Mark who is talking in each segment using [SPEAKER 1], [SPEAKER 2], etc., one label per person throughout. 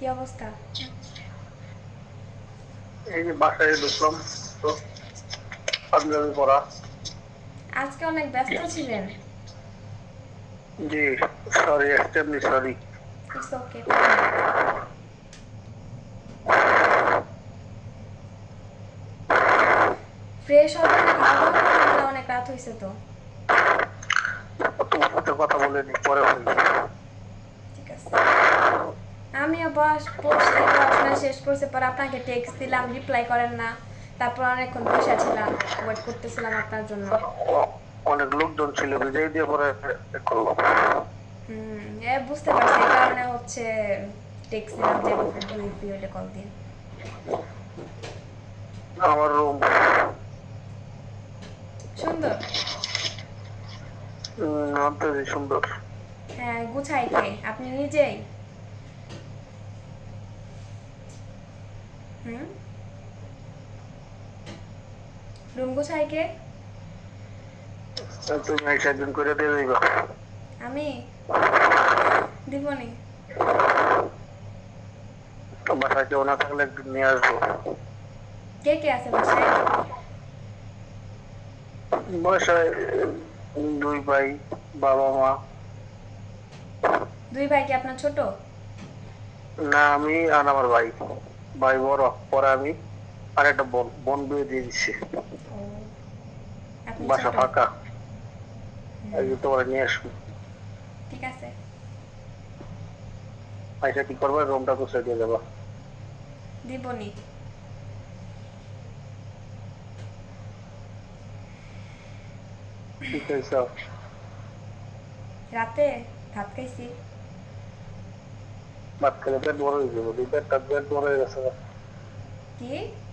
[SPEAKER 1] কি অবস্থা?
[SPEAKER 2] এই যে বাসায় ঢুকলাম তো পাঞ্জাবি পরা।
[SPEAKER 1] আজকে অনেক ব্যস্ত ছিলেন?
[SPEAKER 2] জি sorry extremely sorry
[SPEAKER 1] it's okay fresh হবে না খাওয়া দাওয়া অনেক রাত হয়েছে তো।
[SPEAKER 2] তোমার সাথে কথা বলে নি পরে
[SPEAKER 1] আছে আমিও বস পড়াশোনা শেষ করছে পর আপনাকে টেক্সট দিলাম রিপ্লাই করেন না। তারপর অনেকক্ষণ বসে ছিলাম ওয়েট করতেছিলাম আপনার জন্য।
[SPEAKER 2] অনেক লোকজন ছিল বিজয় দিয়ে পরে করলাম।
[SPEAKER 1] হুম এ বুঝতে পারছি এই কারণে হচ্ছে টেক্সট দিলাম যে দুই পিরিয়ডে কল দিন
[SPEAKER 2] আমার রুম
[SPEAKER 1] সুন্দর?
[SPEAKER 2] আনতে সুন্দর।
[SPEAKER 1] হ্যাঁ গুছাই কে? আপনি নিজেই হুম রুম গুছাই কে?
[SPEAKER 2] তুমি এক একদিন করে দিয়ে দিবা।
[SPEAKER 1] আমি? দিবনি
[SPEAKER 2] তো বাসায় কেউ না থাকলে একদিন নিয়ে আসব।
[SPEAKER 1] কে কে আছে বাসায়?
[SPEAKER 2] বাসায় দুই ভাই বাবা মা।
[SPEAKER 1] দুই ভাই কি আপনার ছোট?
[SPEAKER 2] না আমি আর আমার ভাই। ভাই বড় পরে আমি। আর একটা বোন বোন বিয়ে দিয়ে দিচ্ছি বাসা ফাঁকা। এই তোমার নিয়ে আসব।
[SPEAKER 1] ঠিক আছে।
[SPEAKER 2] পয়সা কি করবে? রুমটা গুছিয়ে দিয়ে দেবো
[SPEAKER 1] দিবনি।
[SPEAKER 2] ঠিক আছে
[SPEAKER 1] রাতে ভাত খাইছি।
[SPEAKER 2] ভাত খেলে পেট বড় হয়ে যাব। পেট বড় হয়ে গেছে।
[SPEAKER 1] কি?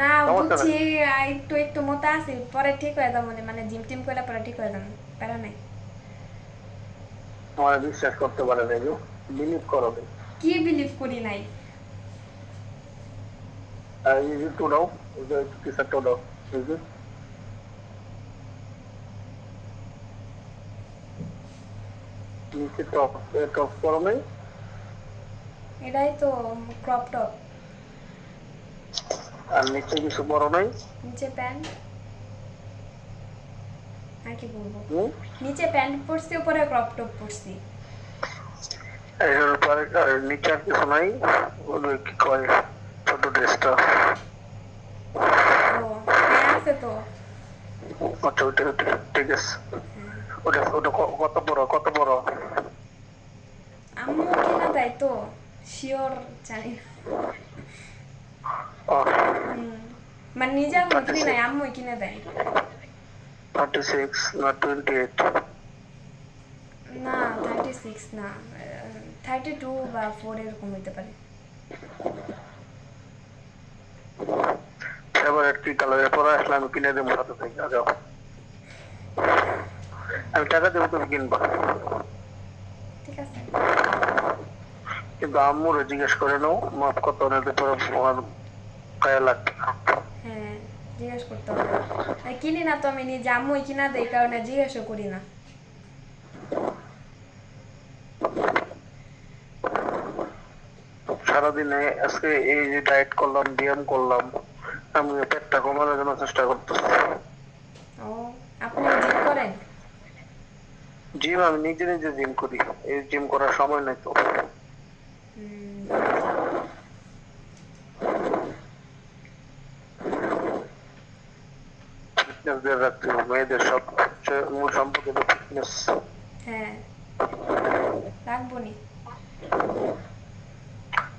[SPEAKER 2] না
[SPEAKER 1] বুঝছি একটু একটু মোটা আছি পরে ঠিক হয়ে যাব মানে মানে জিম টিম করলে পরে ঠিক হয়ে যাব প্যারা নাই।
[SPEAKER 2] আমার বিশ্বাস করতে পারে না বিলিভ করো না।
[SPEAKER 1] কি বিলিভ করি নাই?
[SPEAKER 2] আর যে উঠাও এই যে টি শার্টটা উঠাও এই যে। নিচে টপ টপ করো নাই?
[SPEAKER 1] এটাই তো ক্রপ টপ
[SPEAKER 2] আর নিচে কিছু পরো নাই?
[SPEAKER 1] নিচে প্যান্ট। আর কি বলব? নিচে প্যান্ট পরছি উপরে ক্রপ টপ পরছি।
[SPEAKER 2] এর উপরে আর নিচে আর কিছু নাই। কি কয় ছোট ড্রেসটা?
[SPEAKER 1] হ্যাঁ আছে তো।
[SPEAKER 2] আচ্ছা ওইটা ওইটা ঠিক আছে। ওটা ওটা কত বড় কত বড়?
[SPEAKER 1] আম্মু কিনা দেয় তো? শিওর জানি না। মানে নিজে আমি কিনি নাই কিনে দেয়
[SPEAKER 2] থার্টি সিক্স না টোয়েন্টি এইট
[SPEAKER 1] না থার্টি সিক্স না থার্টি টু বা ফোর এরকম হইতে পারে
[SPEAKER 2] ফেভারিট কি কালারের পরে আসলে আমি কিনে দেবো সাথে থেকে যাও আমি টাকা দেবো তুমি কিনবা
[SPEAKER 1] ঠিক আছে
[SPEAKER 2] কিন্তু আম্মুরে জিজ্ঞেস করে নাও মাপ কত নিতে পরে আমার গায়ে লাগবে না।
[SPEAKER 1] হ্যাঁ জিজ্ঞেস করতে হবে। কিনি না তো আমি নিজে আম্মুই কিনা দেয় কারণে জিজ্ঞেসও করি না।
[SPEAKER 2] সারাদিনে আজকে এই যে ডায়েট করলাম ব্যায়াম করলাম আমি পেটটা কমানোর জন্য চেষ্টা করতেছি।
[SPEAKER 1] ও আপনি জিম করেন?
[SPEAKER 2] জিম আমি নিজে নিজে জিম করি। এই জিম করার সময় নাই তো। ফিটনেস দিয়ে রাখতে হবে মেয়েদের সবচেয়ে মূল সম্পর্ক হলো ফিটনেস
[SPEAKER 1] হ্যাঁ রাখব নি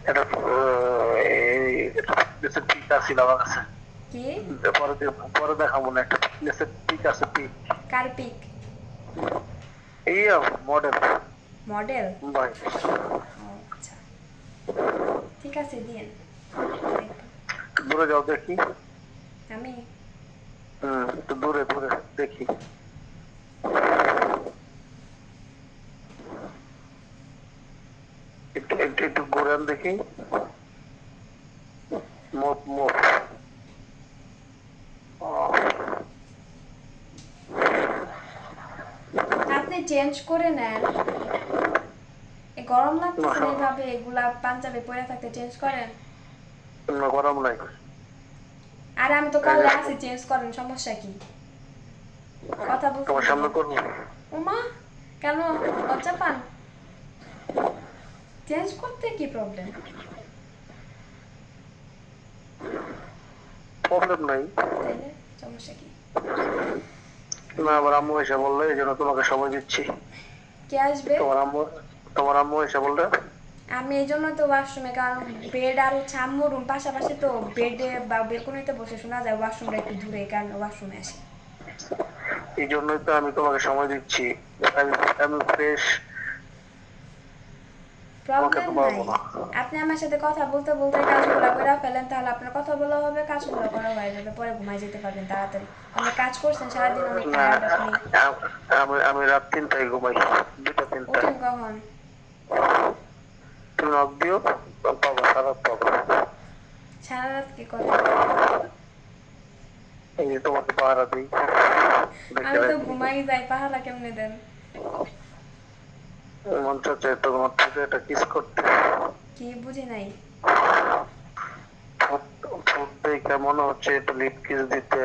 [SPEAKER 2] এটা ফিটনেসের পিক আছিল আমার কাছে
[SPEAKER 1] কি
[SPEAKER 2] পরে পরে দেখাবো না একটা ফিটনেসের পিক আছে পিক
[SPEAKER 1] কার্পিক
[SPEAKER 2] এই মডেল
[SPEAKER 1] মডেল
[SPEAKER 2] ভাই
[SPEAKER 1] আচ্ছা ঠিক আছে দিন
[SPEAKER 2] দূরে যাও দেখি
[SPEAKER 1] আমি
[SPEAKER 2] একটু দূরে দূরে দেখি। একটু একটু একটু ঘুরেন দেখি। মুভ মুভ
[SPEAKER 1] আপনি চেঞ্জ করে নেন। গরম লাগতেছে। এইভাবে এগুলা পাঞ্জাবি পরে থাকতে চেঞ্জ করেন?
[SPEAKER 2] না গরম নাই।
[SPEAKER 1] আর আমি তো কালে আছি চেঞ্জ করেন সমস্যা কি? কথা
[SPEAKER 2] তোমার
[SPEAKER 1] বলতে
[SPEAKER 2] সামনে করব।
[SPEAKER 1] ওমা কেন? লজ্জা পান? চেঞ্জ করতে কি প্রবলেম
[SPEAKER 2] প্রবলেম নাই।
[SPEAKER 1] সমস্যা কি?
[SPEAKER 2] না আবার আম্মু এসে বললে এই জন্য তোমাকে সময় দিচ্ছি।
[SPEAKER 1] কে আসবে?
[SPEAKER 2] তোমার আম্মু তোমার আম্মু এসে বললে
[SPEAKER 1] আমি এই জন্য তো ওয়াশরুমে কারণ বেড আর হচ্ছে আম্মুর রুম পাশাপাশি তো বেডে বা বেলকনিতে বসে শোনা যায় ওয়াশরুমটা একটু দূরে কারণে ওয়াশরুমে আসি।
[SPEAKER 2] এই জন্যই তো আমি তোমাকে সময় দিচ্ছি। আমি আমি ফ্রেশ
[SPEAKER 1] প্রবলেম নাই। আপনি আমার সাথে কথা বলতে বলতে কাজগুলো করে ফেলেন তাহলে আপনার কথা বলা হবে কাজগুলো করা হয়ে যাবে পরে ঘুমাই যেতে পারবেন তাড়াতাড়ি। আপনি কাজ করছেন সারাদিন অনেক টায়ার্ড আপনি।
[SPEAKER 2] আমি আমি রাত তিনটায় ঘুমাই দুটা তিনটায়।
[SPEAKER 1] কখন?
[SPEAKER 2] নক দিও পাবো সারা পাবো
[SPEAKER 1] সারা রাত কি করেন
[SPEAKER 2] এই যে তোমাকে পাহারা দিই।
[SPEAKER 1] আমি তো ঘুমাই যাই পাহারা কেমনে দেন?
[SPEAKER 2] মন চাচ্ছে তোমার থেকে একটা কিস করতে।
[SPEAKER 1] কি বুঝি নাই?
[SPEAKER 2] ফুট ফুট দেখে মনে হচ্ছে একটা লিপ কিস দিতে।